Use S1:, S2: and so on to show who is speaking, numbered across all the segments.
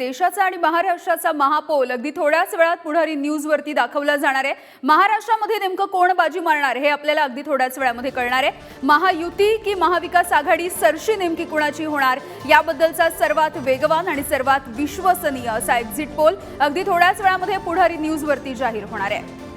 S1: देशाचा आणि महाराष्ट्राचा महापौल अगदी थोड्याच वेळात पुढारी न्यूजवरती दाखवला जाणार आहे. महाराष्ट्रामध्ये नेमकं कोण बाजी मारणार हे आपल्याला अगदी थोड्याच वेळामध्ये कळणार आहे. महायुती की महाविकास आघाडी सरशी नेमकी कुणाची होणार? याबद्दलचा सर्वात वेगवान आणि सर्वात विश्वसनीय असा एक्झिट पोल अगदी थोड्याच वेळामध्ये पुढारी न्यूजवरती जाहीर होणार आहे.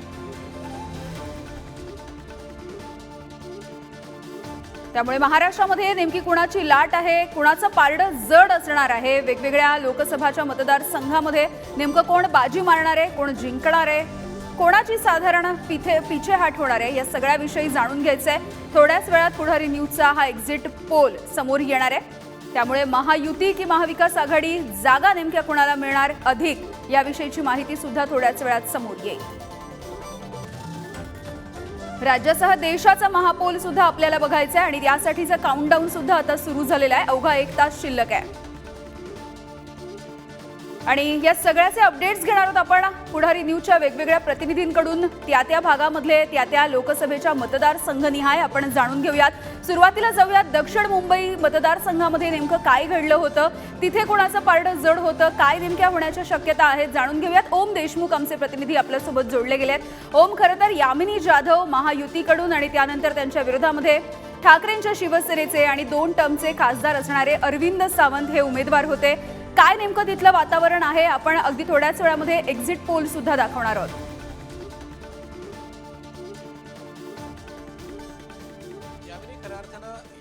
S1: त्यामुळे महाराष्ट्रामध्ये नेमकी कुणाची लाट आहे कुणाचं पारडं जड असणार आहे वेगवेगळ्या लोकसभाच्या मतदारसंघामध्ये नेमकं कोण बाजी मारणार आहे कोण जिंकणार आहे कोणाची साधारण पिथे पिछेहाट होणार आहे या सगळ्याविषयी जाणून घ्यायचं आहे थोड्याच वेळात पुढारी न्यूजचा हा एक्झिट पोल समोर येणार आहे. त्यामुळे महायुती की महाविकास आघाडी जागा नेमक्या कोणाला मिळणार अधिक याविषयीची माहिती सुद्धा थोड्याच वेळात समोर येईल. राज्यासह देशाचा महापोल सुद्धा आपल्याला बघायचा आहे आणि यासाठीचं काउंटडाऊन सुद्धा आता सुरू झालेला आहे. अवघा एक तास शिल्लक आहे. आणि या सगळ्याचे अपडेट्स घेणार आहोत आपण. पुढारी न्यूजच्या वेगवेगळ्या प्रतिनिधींकडून त्या त्या भागामधले त्या त्या लोकसभेच्या मतदारसंघनिहाय आपण जाणून घेऊयात. सुरुवातीला जाऊयात. दक्षिण मुंबई मतदारसंघामध्ये नेमकं काय घडलं होतं? तिथे कोणाचं पारडं जड होतं? काय नेमक्या होण्याच्या शक्यता आहेत? जाणून घेऊयात. ओम देशमुख आमचे प्रतिनिधी आपल्यासोबत जोडले गेले आहेत ओम खरं तर यामिनी जाधव महायुतीकडून आणि त्यानंतर त्यांच्या विरोधामध्ये ठाकरेंच्या शिवसेनेचे आणि दोन टर्मचे खासदार असणारे अरविंद सावंत हे उमेदवार होते. काय नेमकं तिथलं वातावरण आहे? आपण अगदी थोड्याच वेळामध्ये एक्झिट पोल सुद्धा दाखवणार आहोत.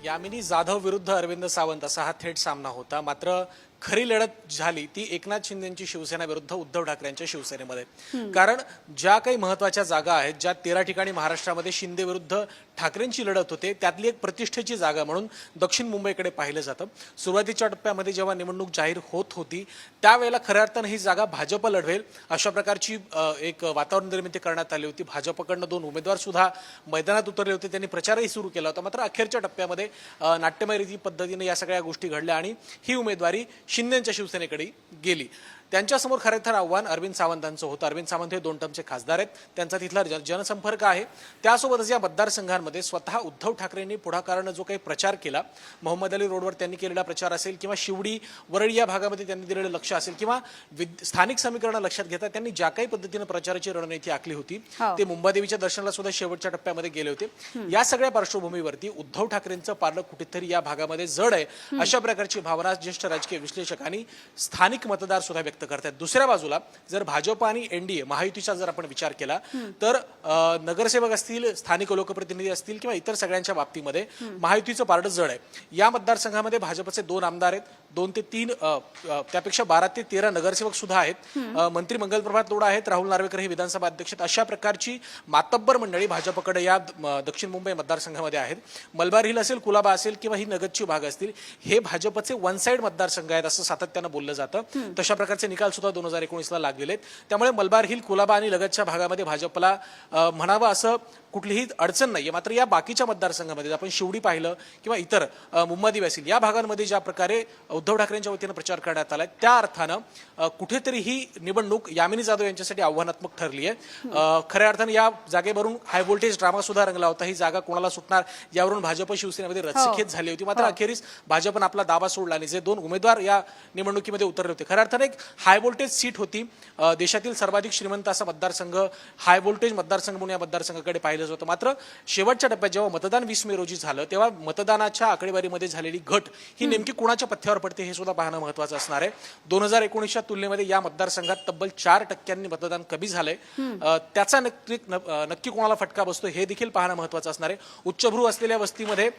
S2: यामिनी जाधव विरुद्ध अरविंद सावंत असा हा थेट सामना होता. मात्र खरी लढत झाली ती एकनाथ शिंदेची शिवसेना विरुद्ध उद्धव ठाकरेंच्या शिवसेनेमध्ये. कारण ज्या काही महत्त्वाच्या जागा आहेत ज्या तेरा ठिकाणी महाराष्ट्रामध्ये शिंदे विरुद्ध ठाकरेंची लढत होते त्यातली एक प्रतिष्ठेची जागा म्हणून दक्षिण मुंबईकडे पाहिलं जातं. सुरुवातीच्या टप्प्यामध्ये जेव्हा निवडणूक जाहीर होत होती त्यावेळेला खऱ्या अर्थानं ही जागा भाजप लढवेल अशा प्रकारची एक वातावरण निर्मिती करण्यात आली होती. भाजपकडनं दोन उमेदवार सुद्धा मैदानात उतरले होते. त्यांनी प्रचारही सुरू केला होता. मात्र अखेरच्या टप्प्यामध्ये नाट्यमय रीती पद्धतीने या सगळ्या गोष्टी घडल्या आणि ही उमेदवारी शिंदेच्या शिवसेनेकडे गेली. त्यांच्यासमोर खरं तर आव्हान अरविंद सावंतांचं होतं. अरविंद सावंत हे दोन टर्मचे खासदार आहेत. त्यांचा तिथला जन- जनसंपर्क आहे. त्यासोबतच या मतदारसंघांमध्ये स्वतः उद्धव ठाकरेंनी पुढाकारानं जो काही प्रचार केला मोहम्मद अली रोडवर त्यांनी केलेला प्रचार असेल किंवा शिवडी वरळी या भागामध्ये त्यांनी दिलेलं लक्ष असेल किंवा स्थानिक समीकरणं लक्षात घेता त्यांनी ज्या काही पद्धतीनं प्रचाराची रणनीती आखली होती
S1: हो.
S2: ते मुंबादेवीच्या दर्शनाला सुद्धा शेवटच्या टप्प्यामध्ये गेले होते. या सगळ्या पार्श्वभूमीवरती उद्धव ठाकरेंचं पारलं कुठेतरी या भागामध्ये जड आहे अशा प्रकारची भावना ज्येष्ठ राजकीय विश्लेषक आणि स्थानिक मतदार सुद्धा व्यक्त करतात दुसऱ्या बाजूला जर भाजप आणि एनडीए महायुतीचा जर आपण विचार केला तर नगरसेवक असतील स्थानिक लोकप्रतिनिधी असतील किंवा इतर सगळ्यांच्या बाबतीमध्ये महायुतीचं पारडं जड आहे. या मतदारसंघामध्ये भाजपचे दोन आमदार आहेत. दोन ते तीन त्यापेक्षा बारा ते तेरा नगरसेवक सुद्धा आहेत. मंत्री मंगलप्रभात तोडा आहेत राहुल नार्वेकर हे विधानसभा अध्यक्ष आहेत. अशा प्रकारची मातब्बर मंडळी भाजपकडे या दक्षिण मुंबई मतदारसंघामध्ये आहेत. मलबार हिल असेल कुलाबा असेल किंवा ही नगदची भाग असतील हे भाजपचे वन साईड मतदारसंघ आहेत असं सातत्यानं बोललं जातं. तशा प्रकारचे निकाल सुद्धा दोन हजार एकोणीसला लागलेले आहेत. त्यामुळे मलबार हिल कुलाबा आणि लगतच्या भागामध्ये भाजपला म्हणावं असं कुठलीही अडचण नाहीये. मात्र या बाकीच्या मतदारसंघामध्ये आपण शिवडी पाहिलं किंवा इतर अ, मुंबादेवी असेल या भागांमध्ये ज्या प्रकारे उद्धव ठाकरेंच्या वतीनं प्रचार करण्यात आलाय. त्या अर्थानं कुठेतरी ही निवडणूक यामिनी जाधव यांच्यासाठी आव्हानात्मक ठरली आहे खऱ्या अर्थानं या जागेवरून हाय व्होल्टेज ड्रामा सुद्धा रंगला होता. ही जागा कोणाला सुटणार यावरून भाजप शिवसेनेमध्ये रस्सीखेच झाली होती. मात्र अखेरीस भाजपनं आपला दावा सोडला आणि जे दोन उमेदवार या निवडणुकीमध्ये उतरले होते. खऱ्या अर्थानं एक हाय व्होल्टेज सीट होती. देशातील सर्वाधिक श्रीमंत असा मतदारसंघ हाय व्होल्टेज मतदारसंघ म्हणून या मतदारसंघाकडे पाहिलं होतं मात्र शेवटच्या टप्प्यात जेव्हा मतदान वीस मे रोजी झालं तेव्हा मतदानाच्या आकडेवारीमध्ये झालेली घट ही नेमकी कुणाच्या पथ्यावर पडते हे सुद्धा पाहणं महत्वाचं असणार आहे. दोन हजार एकोणीसच्या तुलनेमध्ये या मतदारसंघात तब्बल चार टक्क्यांनी मतदान कमी झालंय. त्याचा नक्की नक्की कोणाला फटका बसतो हे देखील पाहणं महत्वाचं असणार आहे. उच्चभ्रू असलेल्या वस्तीमध्ये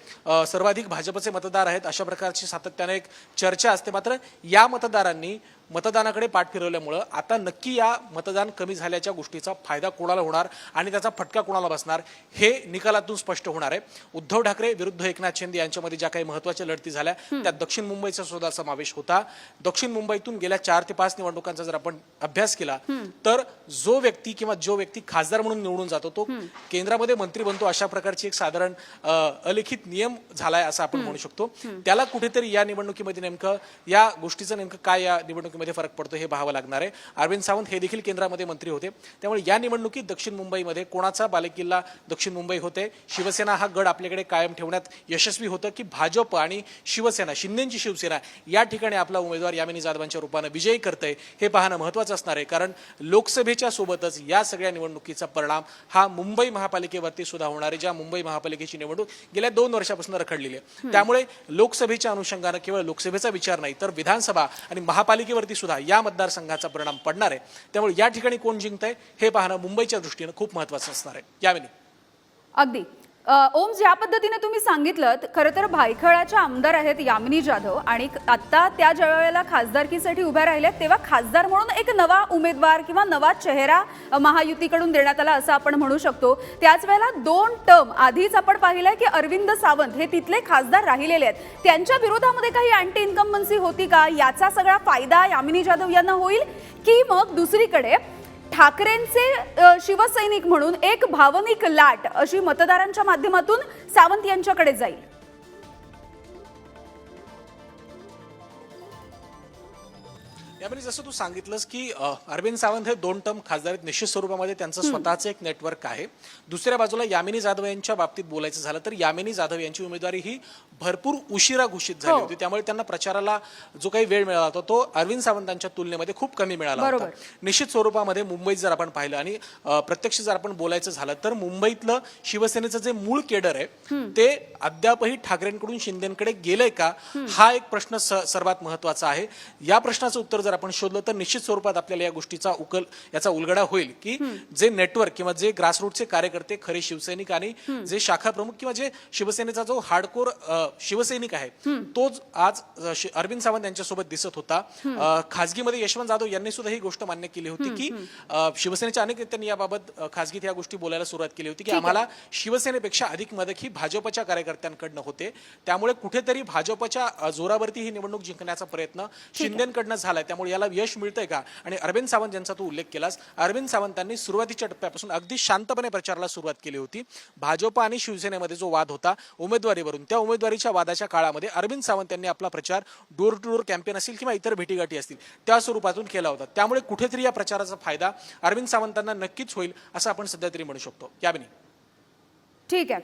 S2: सर्वाधिक भाजपचे मतदार आहेत अशा प्रकारची सातत्याने एक चर्चा असते. मात्र या मतदारांनी मतदानाकडे पाठ फिरवल्यामुळं आता नक्की या मतदान कमी झाल्याच्या गोष्टीचा फायदा कोणाला होणार आणि त्याचा फटका कोणाला बसणार हे निकालातून स्पष्ट होणार आहे. उद्धव ठाकरे विरुद्ध एकनाथ शिंदे यांच्यामध्ये ज्या काही महत्त्वाच्या लढती झाल्या त्यात दक्षिण मुंबईचा सुद्धा समावेश होता. दक्षिण मुंबईतून गेल्या चार ते पाच निवडणुकांचा जर आपण अभ्यास केला तर जो व्यक्ती किंवा जो व्यक्ती खासदार म्हणून निवडून जातो तो केंद्रामध्ये मंत्री बनतो अशा प्रकारची एक साधारण अलिखित नियम झालाय असं आपण म्हणू शकतो. त्याला कुठेतरी या निवडणुकीमध्ये नेमकं या गोष्टीचं नेमकं काय या निवडणुकीमध्ये निवडणुकीमध्ये फरक पडतो हे पाहावं लागणार आहे. अरविंद सावंत हे देखील केंद्रामध्ये मंत्री होते. त्यामुळे या निवडणुकीत दक्षिण मुंबईमध्ये कोणाचा बालेकिल्ला दक्षिण मुंबई होते? शिवसेना हा गड आपल्याकडे कायम ठेवण्यात यशस्वी होतं की भाजप आणि शिवसेना शिंदेची शिवसेना या ठिकाणी आपला उमेदवार यामिनी जाधवांच्या रूपानं विजयी करते हे पाहणं महत्त्वाचं असणार आहे. कारण लोकसभेच्या सोबतच या सगळ्या निवडणुकीचा परिणाम हा मुंबई महापालिकेवरती सुद्धा होणार आहे ज्या मुंबई महापालिकेची निवडणूक गेल्या दोन वर्षापासून रखडलेली आहे. त्यामुळे लोकसभेच्या अनुषंगानं केवळ लोकसभेचा विचार नाही तर विधानसभा आणि महापालिकेवरती सुद्धा या मतदारसंघाचा परिणाम पडणार आहे. त्यामुळे या ठिकाणी कोण जिंकतंय हे पाहणं मुंबईच्या दृष्टीनं खूप महत्त्वाचं असणार आहे. यावेळी.
S1: अगदी. ओम ज्या पद्धतीने तुम्ही सांगितलं खरं तर भायखळाच्या आमदार आहेत यामिनी जाधव आणि आत्ता त्या ज्या वेळेला खासदारकीसाठी उभ्या राहिल्या तेव्हा खासदार म्हणून एक नवा उमेदवार किंवा नवा चेहरा महायुतीकडून देण्यात आला असं आपण म्हणू शकतो. त्याच वेळेला दोन टर्म आधीच आपण पाहिलंय की अरविंद सावंत हे तिथले खासदार राहिलेले आहेत. त्यांच्या विरोधामध्ये काही अँटी इन्कम्बन्सी होती का? याचा सगळा फायदा यामिनी जाधव यांना होईल की मग दुसरीकडे ठाकरेंचे शिवसैनिक म्हणून एक भावनिक लाट अशी मतदारांच्या माध्यमातून सावंत यांच्याकडे जाईल.
S2: यामध्ये जसं तू सांगितलंस की अरविंद सावंत हे दोन टर्म खासदार आहेत निश्चित स्वरूपामध्ये त्यांचं स्वतःचं एक नेटवर्क आहे. दुसऱ्या बाजूला यामिनी जाधव यांच्या बाबतीत बोलायचं झालं तर यामिनी जाधव यांची उमेदवारी ही भरपूर उशिरा घोषित झाली
S1: हो.
S2: होती. त्यामुळे त्यांना प्रचाराला जो काही वेळ मिळाला होता तो अरविंद सावंतांच्या तुलनेमध्ये खूप कमी मिळाला होता. निश्चित स्वरूपामध्ये मुंबईत जर आपण पाहिलं आणि प्रत्यक्ष जर आपण बोलायचं झालं तर मुंबईतलं शिवसेनेचं जे मूळ केडर आहे ते अद्यापही ठाकरेंकडून शिंदेकडे गेलंय का? हा एक प्रश्न सर्वात महत्त्वाचा आहे. या प्रश्नाचं उत्तर जर आपण शोधलं तर निश्चित स्वरूपात आपल्याला या गोष्टीचा उकल याचा उलगडा होईल की जे नेटवर्क किंवा जे ग्रासरूटचे कार्यकर्ते खरे शिवसैनिक आणि जे शाखा प्रमुख किंवा जे शिवसेनेचा जो हार्डकोर शिवसैनिक आहे तोच आज अरविंद सावंत यांच्यासोबत दिसत होता. खासगीमध्ये यशवंत जाधव यांनी सुद्धा ही गोष्ट मान्य केली होती की शिवसेनेच्या अनेक नेत्यांनी याबाबत खासगीत या गोष्टी बोलायला सुरुवात केली होती की आम्हाला शिवसेनेपेक्षा अधिक मदत ही भाजपच्या कार्यकर्त्यांकडनं होते. त्यामुळे कुठेतरी भाजपच्या जोरावरती ही निवडणूक जिंकण्याचा प्रयत्न शिंदेकडनं झालाय. त्यामुळे याला यश मिळतंय का? आणि अरविंद सावंत यांचा तू उल्लेख केलास अरविंद सावंतांनी सुरुवातीच्या टप्प्यापासून अगदी शांतपणे प्रचाराला सुरुवात केली होती. भाजप आणि शिवसेनेमध्ये जो वाद होता उमेदवारीवरून त्या उमेदवारीच्या वादाच्या काळामध्ये अरविंद सावंत यांनी आपला प्रचार डोर टू डोर कॅम्पेन असेल किंवा इतर भेटीगाठी असतील त्या स्वरूपातून केला होता. त्यामुळे कुठेतरी या प्रचाराचा फायदा अरविंद सावंतांना नक्कीच होईल असं आपण सध्या तरी म्हणू शकतो. याबिनी.
S1: ठीक आहे.